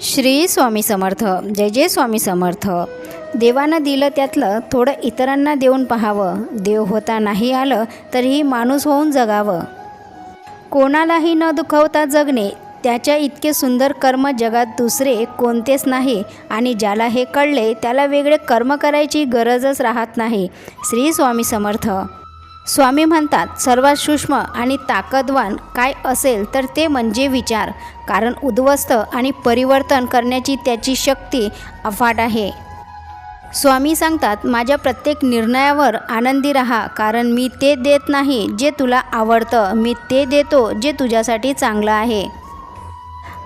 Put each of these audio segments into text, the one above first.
श्री स्वामी समर्थ. जय जय स्वामी समर्थ. देवानं दिलं त्यातलं थोडं इतरांना देऊन पाहावं. देव होता नाही आलं तरीही माणूस होऊन जगावं. कोणालाही न दुखवता जगणे त्याच्या इतके सुंदर कर्म जगात दुसरे कोणतेच नाही आणि ज्याला हे कळले त्याला वेगळे कर्म करायची गरजच राहत नाही. श्री स्वामी समर्थ. स्वामी म्हणतात सर्वात सूक्ष्म आणि ताकदवान काय असेल तर ते म्हणजे विचार कारण उद्ध्वस्त आणि परिवर्तन करण्याची त्याची शक्ती अफाट आहे. स्वामी सांगतात माझ्या प्रत्येक निर्णयावर आनंदी राहा कारण मी ते देत नाही जे तुला आवडतं मी ते देतो जे तुझ्यासाठी चांगलं आहे.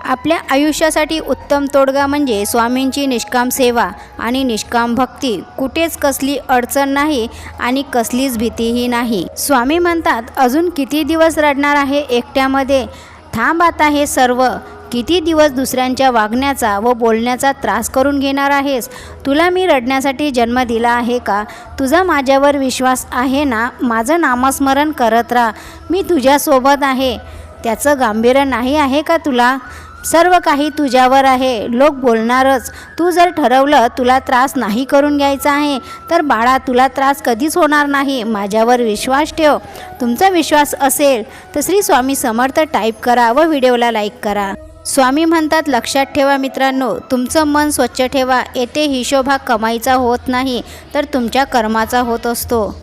आपल्या आयुष्यासाठी उत्तम तोडगा म्हणजे स्वामींची निष्काम सेवा आणि निष्काम भक्ती. कुठेच कसली अडचण नाही आणि कसलीच भीतीही नाही. स्वामी म्हणतात अजून किती दिवस रडणार आहे एकट्यामध्ये? थांब आता हे सर्व. किती दिवस दुसऱ्यांच्या वागण्याचा व बोलण्याचा त्रास करून घेणार आहेस? तुला मी रडण्यासाठी जन्म दिला आहे का? तुझा माझ्यावर विश्वास आहे ना? माझं नामस्मरण करत राहा. मी तुझ्यासोबत आहे. त्याचं गांभीर्य नाही आहे का तुला? सर्व काही तुझ्यावर आहे. लोक बोलणारच. तू जर ठरवलं तुला त्रास नाही करून घ्यायचा आहे तर बाळा तुला त्रास कधीच होणार नाही. माझ्यावर विश्वास ठेव. तुमचा विश्वास असेल तर श्री स्वामी समर्थ टाईप करा व व्हिडिओला लाईक करा. स्वामी म्हणतात लक्षात ठेवा मित्रांनो तुमचं मन स्वच्छ ठेवा. येथे हिशोभा कमाईचा होत नाही तर तुमच्या कर्माचा होत असतो.